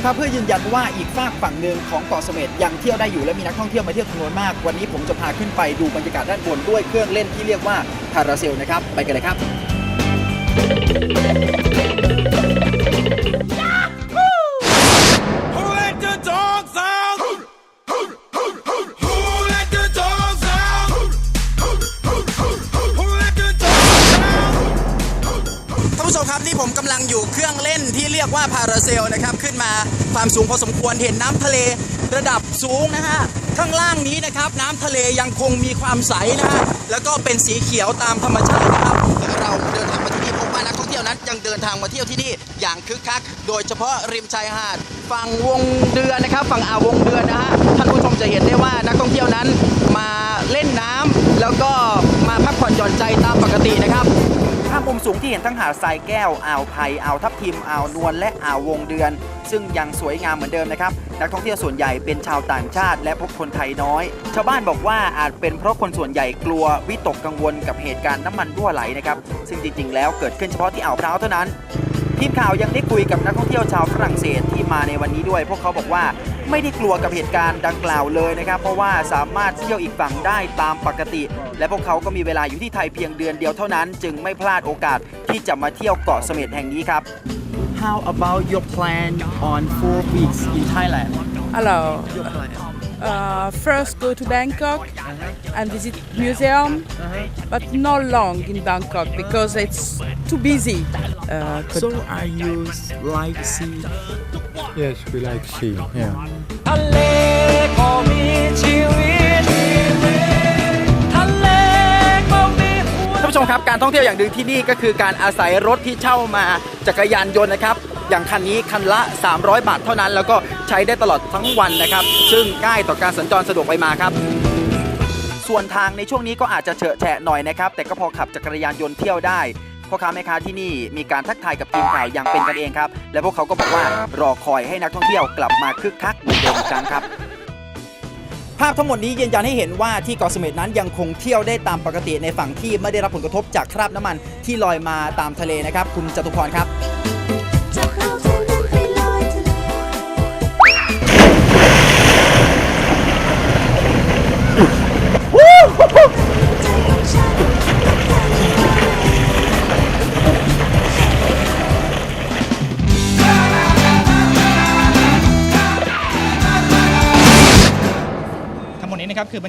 เพื่อยืนยันว่าอีกฝากฝั่งหนึ่งของเกาะเสม็ดยังเที่ยวได้อยู่และมีนักท่องเที่ยวมาเที่ยวจำนวนมาก วันนี้ผมจะพาขึ้นไปดูบรรยากาศด้านบนด้วยเครื่องเล่นที่เรียกว่าพาราเซลนะครับไปกันเลยครับ ผมครับนี่ผมกำลังอยู่เครื่องเล่นที่เรียกว่าพาราเซลนะครับ ขึ้นมาความสูงพอสมควรเห็นน้ำทะเลระดับสูงนะฮะข้างล่างนี้นะครับ น้ำทะเลยังคงมีความใสนะฮะแล้วก็เป็นสีเขียวตามธรรมชาตินะครับเราเดินทางมาที่นี่พบว่านักท่องเที่ยวนั้นยังเดินทางมาเที่ยวที่นี่อย่างคึกคัก โดยเฉพาะริมชายหาดฝั่งวงเดือนนะครับ ฝั่งอ่าววงเดือนนะฮะท่านผู้ชมจะเห็นได้ว่านักท่องเที่ยวนั้นมาเล่นน้ำแล้วก็มาพักผ่อนหย่อนใจตามปกตินะครับาพมุมสูงที่เห็นทั้งหาดทรายแก้ว อ่าวไผ่อ่าวทับทิม อ่าวนวล และอ่าววงเดือน ซึ่งยังสวยงามเหมือนเดิมนะครับ นักท่องเที่ยวส่วนใหญ่เป็นชาวต่างชาติ และพบคนไทยน้อย ชาวบ้านบอกว่าอาจเป็นเพราะคนส่วนใหญ่กลัววิตกกังวลกับเหตุการณ์น้ำมันรั่วไหลนะครับ ซึ่งจริงๆ แล้วเกิดขึ้นเฉพาะที่อ่าวพร้าวเท่านั้น ทีมข่าวยังได้คุยกับนักท่องเที่ยวชาวฝรั่งเศสที่มาในวันนี้ด้วย พวกเขาบอกว่าไม่ได้กลัวกับเหตุการณ์ดังกล่าวเลยนะครับ เพราะว่าสามารถเที่ยวอีกฝั่งได้ตามปกติ และพวกเขาก็มีเวลาอยู่ที่ไทยเพียงเดือนเดียวเท่านั้น จึงไม่พลาดโอกาสที่จะมาเที่ยวเกาะเสม็ดแห่งนี้ครับ How about your plan on four weeks in Thailand Alors, uh, first go to Bangkok and visit museum, but not long in Bangkok because it's too busy. Uh, So are you like see Yes, we like sea. Yeah. ผู้ชมครับการท่องเที่ยวอย่างหนึ่งที่นี่ก็คือการอาศัยรถที่เช่ามาจักรยานยนต์นะครับ อย่างคันนี้คันละ 300 บาทเท่านั้น แล้วก็ใช้ได้ตลอดทั้งวันนะครับ ซึ่งง่ายต่อการสัญจรสะดวกไปมาครับ ส่วนทางในช่วงนี้ก็อาจจะเฉอะแฉะหน่อยนะครับ แต่ก็พอขับจักรยานยนต์เที่ยวได้พ่อค้าแม่ค้าที่นี่มีการทักทายกับทีมข่าวอย่างเป็นกันเองครับ และพวกเขาก็บอกว่ารอคอยให้นักท่องเที่ยวกลับมาคึกคักเหมือนเดิมอีกครั้งครับ ภาพทั้งหมดนี้ยืนยันให้เห็นว่าที่เกาะเสม็ดนั้นยังคงเที่ยวได้ตามปกติในฝั่งที่ไม่ได้รับผลกระทบจากคราบน้ำมันที่ลอยมาตามทะเลนะครับ คุณจตุพรครับ ครับคือบรร